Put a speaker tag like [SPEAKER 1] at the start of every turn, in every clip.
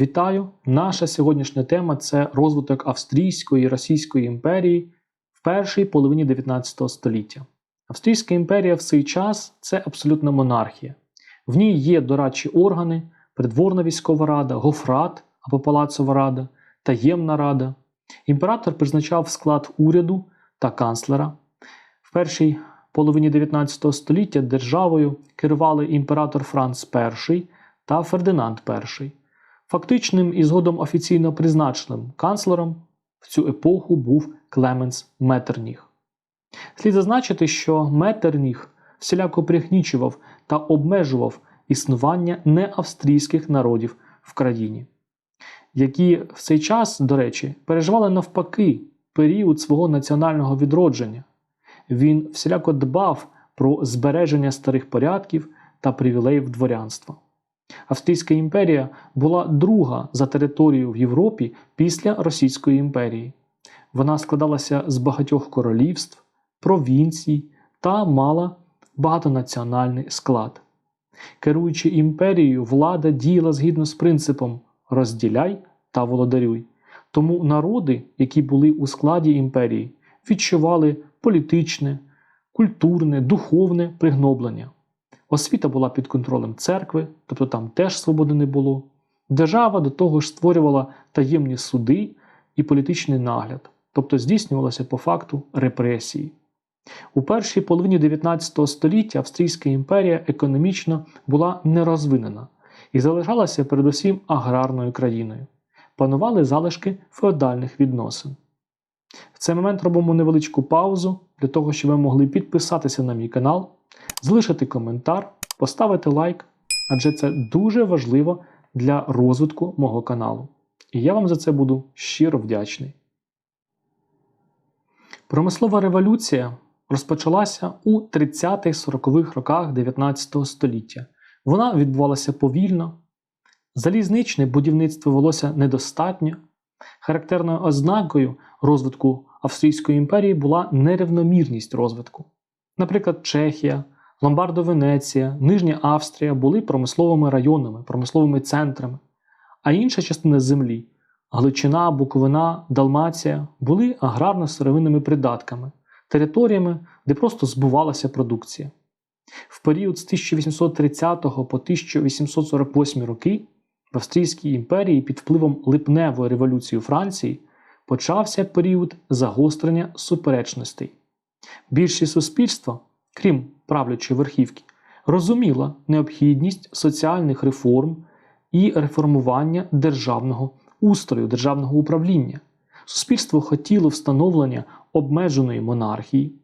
[SPEAKER 1] Вітаю! Наша сьогоднішня тема це розвиток Австрійської і Російської імперії в першій половині 19 століття. Австрійська імперія в цей час це абсолютна монархія. В ній є дорадчі органи, придворна військова рада, гофрат або палацова рада, таємна рада. Імператор призначав склад уряду та канцлера. В першій половині 19 століття державою керували імператор Франц І та Фердинанд І. Фактичним і згодом офіційно призначеним канцлером в цю епоху був Клеменс Меттерніг. Слід зазначити, що Меттерніг всіляко пригнічував та обмежував існування неавстрійських народів в країні, які в цей час, до речі, переживали навпаки період свого національного відродження. Він всіляко дбав про збереження старих порядків та привілеїв дворянства. Австрійська імперія була друга за територією в Європі після Російської імперії. Вона складалася з багатьох королівств, провінцій та мала багатонаціональний склад. Керуючи імперією, влада діяла згідно з принципом розділяй та володарюй. Тому народи, які були у складі імперії, відчували політичне, культурне, духовне пригноблення. Освіта була під контролем церкви, тобто там теж свободи не було. Держава до того ж створювала таємні суди і політичний нагляд, тобто здійснювалося по факту репресії. У першій половині 19 століття Австрійська імперія економічно була нерозвинена і залишалася передусім аграрною країною. Панували залишки феодальних відносин. В цей момент робимо невеличку паузу для того, щоб ви могли підписатися на мій канал, залишити коментар, поставити лайк, адже це дуже важливо для розвитку мого каналу. І я вам за це буду щиро вдячний. Промислова революція розпочалася у 30-40-х роках 19 століття. Вона відбувалася повільно, залізничне будівництво велося недостатньо. Характерною ознакою розвитку Австрійської імперії була нерівномірність розвитку. Наприклад, Чехія, Ломбардо-Венеція, Нижня Австрія були промисловими районами, промисловими центрами, а інша частина землі Галичина, Буковина, Далмація були аграрно-сировинними придатками, територіями, де просто збувалася продукція. В період з 1830 по 1848 роки в Австрійській імперії під впливом липневої революції у Франції почався період загострення суперечностей. Більшість суспільства, крім правлячої верхівки, розуміла необхідність соціальних реформ і реформування державного устрою, державного управління. Суспільство хотіло встановлення обмеженої монархії,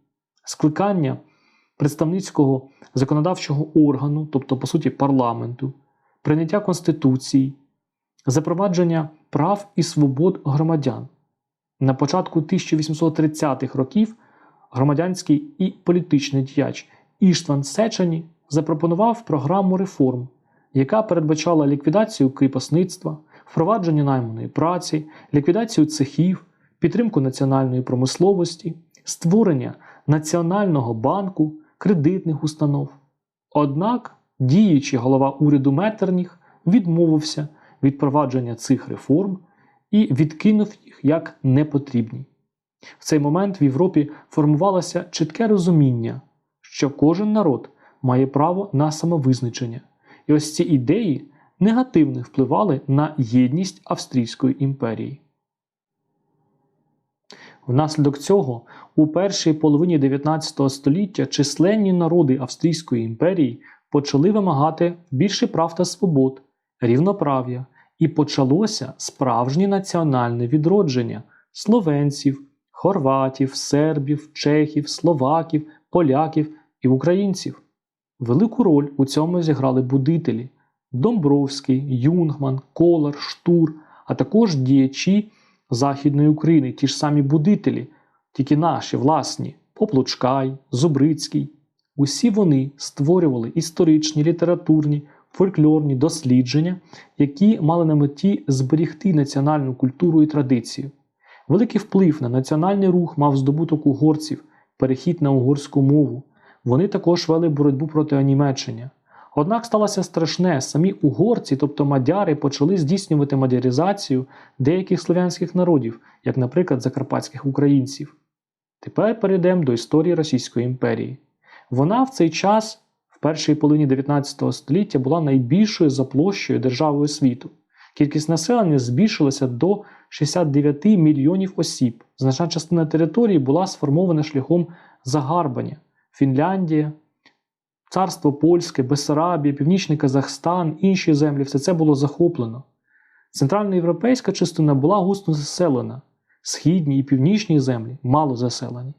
[SPEAKER 1] скликання представницького законодавчого органу, тобто, по суті, парламенту, прийняття Конституції, запровадження прав і свобод громадян. На початку 1830-х років громадянський і політичний діяч Іштван Сечані запропонував програму реформ, яка передбачала ліквідацію кріпосництва, впровадження найманої праці, ліквідацію цехів, підтримку національної промисловості, створення Національного банку, кредитних установ. Однак діючий голова уряду Меттерніг відмовився від впровадження цих реформ і відкинув їх як непотрібні. В цей момент в Європі формувалося чітке розуміння, що кожен народ має право на самовизначення, і ось ці ідеї негативно впливали на єдність Австрійської імперії. Внаслідок цього у першій половині 19 століття численні народи Австрійської імперії почали вимагати більше прав та свобод, рівноправ'я, і почалося справжнє національне відродження словенців, хорватів, сербів, чехів, словаків, поляків і українців. Велику роль у цьому зіграли будителі Домбровський, Юнгман, Колар, Штур, а також діячі Західної України, ті ж самі будителі, тільки наші власні, Поплучкай, Зубрицький. Усі вони створювали історичні, літературні, фольклорні дослідження, які мали на меті зберігти національну культуру і традицію. Великий вплив на національний рух мав здобуток угорців, перехід на угорську мову. Вони також вели боротьбу проти онімечення. Однак сталося страшне, самі угорці, тобто мадяри, почали здійснювати мадяризацію деяких слов'янських народів, як, наприклад, закарпатських українців. Тепер перейдемо до історії Російської імперії. Вона в цей час, в першій половині 19 століття, була найбільшою за площею державою світу. Кількість населення збільшилася до 69 мільйонів осіб. Значна частина території була сформована шляхом загарбання. Фінляндія, Царство Польське, Бессарабія, Північний Казахстан, інші землі все це було захоплено. Центральноєвропейська частина була густо заселена, східні і північні землі мало заселені.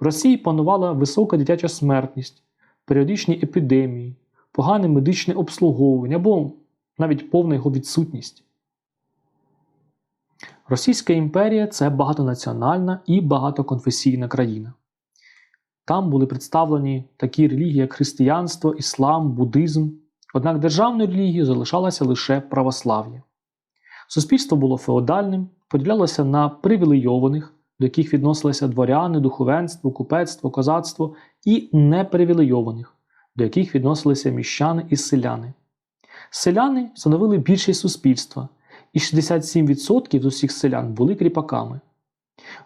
[SPEAKER 1] В Росії панувала висока дитяча смертність, періодичні епідемії, погане медичне обслуговування або навіть повна його відсутність. Російська імперія це багатонаціональна і багатоконфесійна країна. Там були представлені такі релігії, як християнство, іслам, буддизм. Однак державною релігією залишалося лише православ'я. Суспільство було феодальним, поділялося на привілейованих, до яких відносилися дворяни, духовенство, купецтво, козацтво, і непривілейованих, до яких відносилися міщани і селяни. Селяни становили більшість суспільства, і 67% з усіх селян були кріпаками.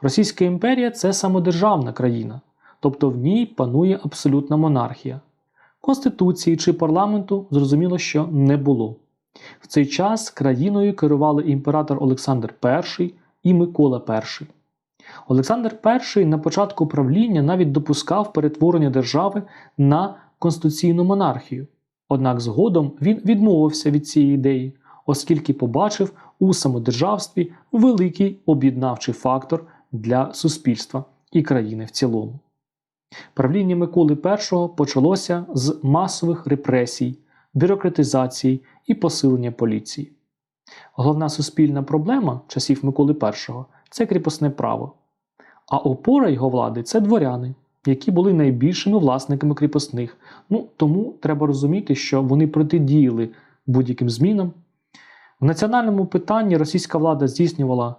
[SPEAKER 1] Російська імперія це самодержавна країна, тобто в ній панує абсолютна монархія. Конституції чи парламенту зрозуміло, що не було. В цей час країною керували імператор Олександр І і Микола І. Олександр І на початку правління навіть допускав перетворення держави на конституційну монархію. Однак згодом він відмовився від цієї ідеї, оскільки побачив у самодержавстві великий об'єднавчий фактор для суспільства і країни в цілому. Правління Миколи І почалося з масових репресій, бюрократизації і посилення поліції. Головна суспільна проблема часів Миколи І це кріпосне право, а опора його влади це дворяни, які були найбільшими власниками кріпосних. Ну, Тому треба розуміти, що вони протидіяли будь-яким змінам. В національному питанні російська влада здійснювала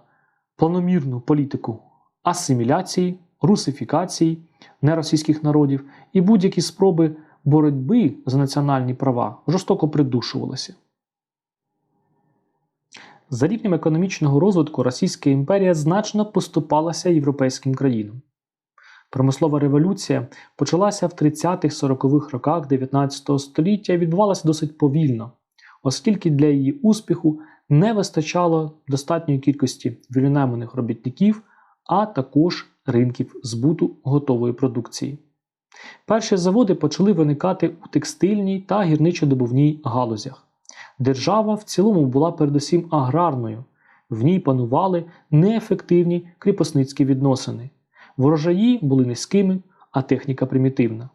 [SPEAKER 1] планомірну політику асиміляції, русифікації неросійських народів і будь-які спроби боротьби за національні права жорстоко придушувалися. За рівнем економічного розвитку Російська імперія значно поступалася європейським країнам. Промислова революція почалася в 30-40-х роках 19 століття і відбувалася досить повільно, оскільки для її успіху не вистачало достатньої кількості вільнонайманих робітників, а також ринків збуту готової продукції. Перші заводи почали виникати у текстильній та гірничо-добувній галузях. Держава в цілому була передусім аграрною, в ній панували неефективні кріпосницькі відносини. Ворожаї були низькими, а техніка примітивна.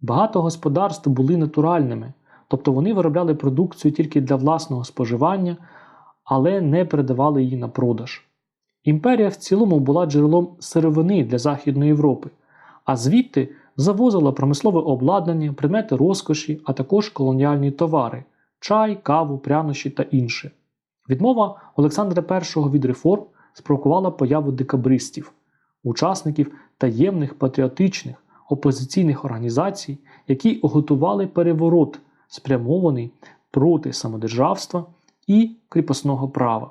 [SPEAKER 1] Багато господарств були натуральними, тобто вони виробляли продукцію тільки для власного споживання, але не передавали її на продаж. Імперія в цілому була джерелом сировини для Західної Європи, а звідти завозила промислове обладнання, предмети розкоші, а також колоніальні товари чай, каву, прянощі та інше. Відмова Олександра І від реформ спровокувала появу декабристів, учасників таємних патріотичних опозиційних організацій, які готували переворот, спрямований проти самодержавства і кріпосного права.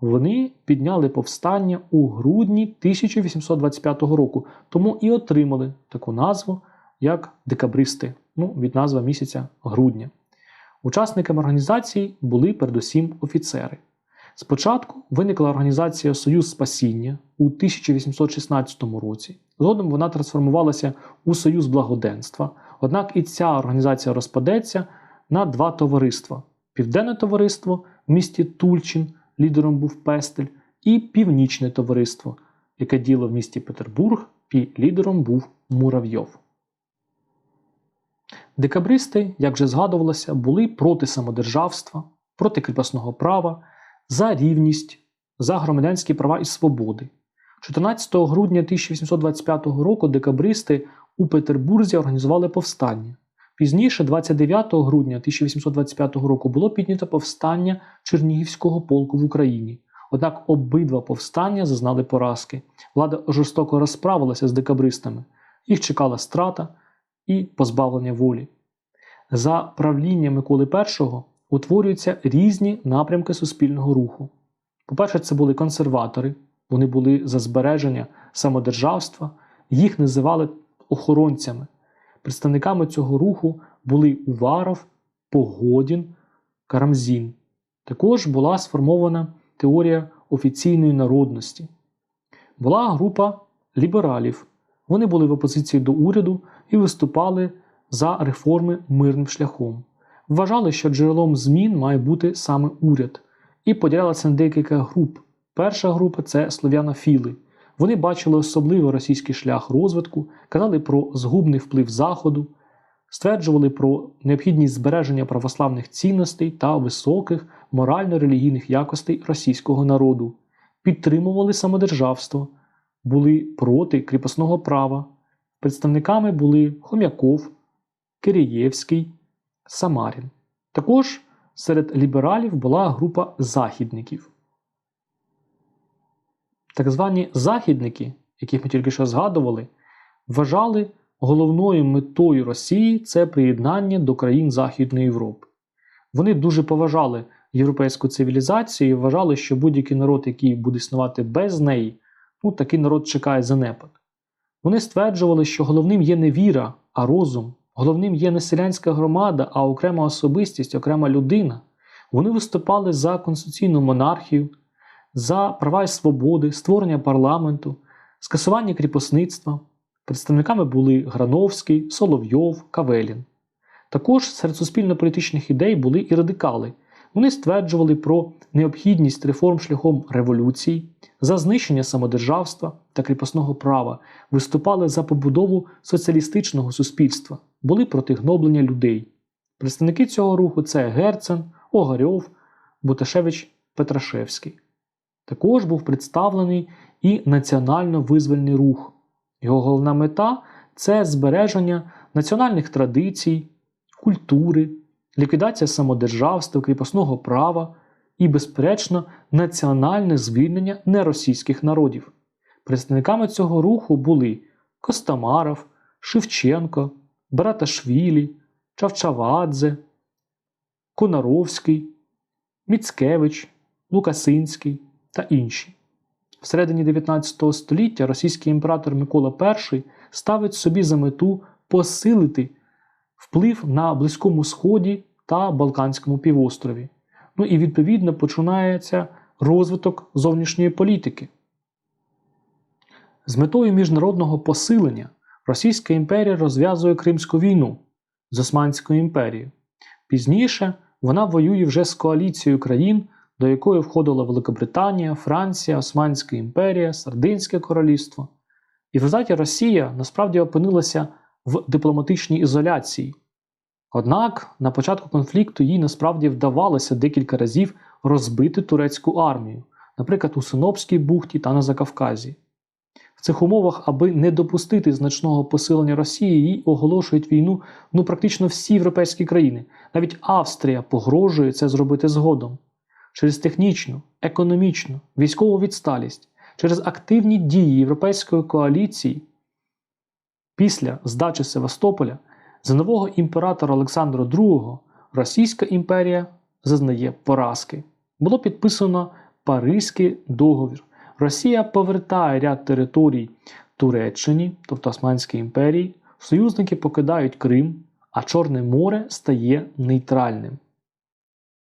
[SPEAKER 1] Вони підняли повстання у грудні 1825 року, тому і отримали таку назву, як декабристи, ну, від назви місяця грудня. Учасниками організації були передусім офіцери. Спочатку виникла організація Союз Спасіння у 1816 році. Згодом вона трансформувалася у Союз благоденства. Однак і ця організація розпадеться на два товариства: Південне товариство в місті Тульчин лідером був Пестель, і Північне товариство, яке діло в місті Петербург, і лідером був Муравйов. Декабристи, як вже згадувалося, були проти самодержавства, проти кріпосного права, за рівність, за громадянські права і свободи. 14 грудня 1825 року декабристи у Петербурзі організували повстання. Пізніше, 29 грудня 1825 року, було піднято повстання Чернігівського полку в Україні. Однак обидва повстання зазнали поразки. Влада жорстоко розправилася з декабристами. Їх чекала страта і позбавлення волі. За правління Миколи І утворюються різні напрямки суспільного руху. По-перше, це були консерватори, вони були за збереження самодержавства, їх називали охоронцями. Представниками цього руху були Уваров, Погодін, Карамзін. Також була сформована теорія офіційної народності. Була група лібералів. Вони були в опозиції до уряду і виступали за реформи мирним шляхом. Вважали, що джерелом змін має бути саме уряд, і поділялася на декілька груп. Перша група це слов'янофіли. Вони бачили особливо російський шлях розвитку, казали про згубний вплив Заходу, стверджували про необхідність збереження православних цінностей та високих морально-релігійних якостей російського народу, підтримували самодержавство, були проти кріпосного права. Представниками були Хом'яков, Кирієвський, Самарін. Також серед лібералів була група західників. Так звані західники, яких ми тільки що згадували, вважали головною метою Росії це приєднання до країн Західної Європи. Вони дуже поважали європейську цивілізацію і вважали, що будь-який народ, який буде існувати без неї, ну, такий народ чекає занепад. Вони стверджували, що головним є не віра, а розум, головним є не селянська громада, а окрема особистість, окрема людина. Вони виступали за конституційну монархію, за права і свободи, створення парламенту, скасування кріпосництва. Представниками були Грановський, Соловйов, Кавелін. Також серед суспільно-політичних ідей були і радикали. Вони стверджували про необхідність реформ шляхом революції, за знищення самодержавства та кріпосного права, виступали за побудову соціалістичного суспільства, були проти гноблення людей. Представники цього руху це Герцен, Огарьов, Буташевич Петрашевський. Також був представлений і національно-визвольний рух. Його головна мета це збереження національних традицій, культури, ліквідація самодержавства, кріпосного права і, безперечно, національне звільнення неросійських народів. Представниками цього руху були Костомаров, Шевченко, Браташвілі, Чавчавадзе, Конаровський, Міцкевич, Лукасинський та інші. Всередині 19 століття російський імператор Микола І ставить собі за мету посилити вплив на Близькому Сході та Балканському півострові. Ну і відповідно починається розвиток зовнішньої політики. З метою міжнародного посилення Російська імперія розв'язує Кримську війну з Османською імперією. Пізніше вона воює вже з коаліцією країн, до якої входила Великобританія, Франція, Османська імперія, Сардинське королівство. І в результаті Росія насправді опинилася в дипломатичній ізоляції. Однак на початку конфлікту їй насправді вдавалося декілька разів розбити турецьку армію, наприклад, у Синопській бухті та на Закавказі. В цих умовах, аби не допустити значного посилення Росії, їй оголошують війну ну практично всі європейські країни. Навіть Австрія погрожує це зробити згодом. Через технічну, економічну, військову відсталість, через активні дії Європейської коаліції. Після здачі Севастополя за нового імператора Олександра II Російська імперія зазнає поразки. Було підписано Паризький договір. Росія повертає ряд територій Туреччині, тобто Османській імперії, союзники покидають Крим, а Чорне море стає нейтральним.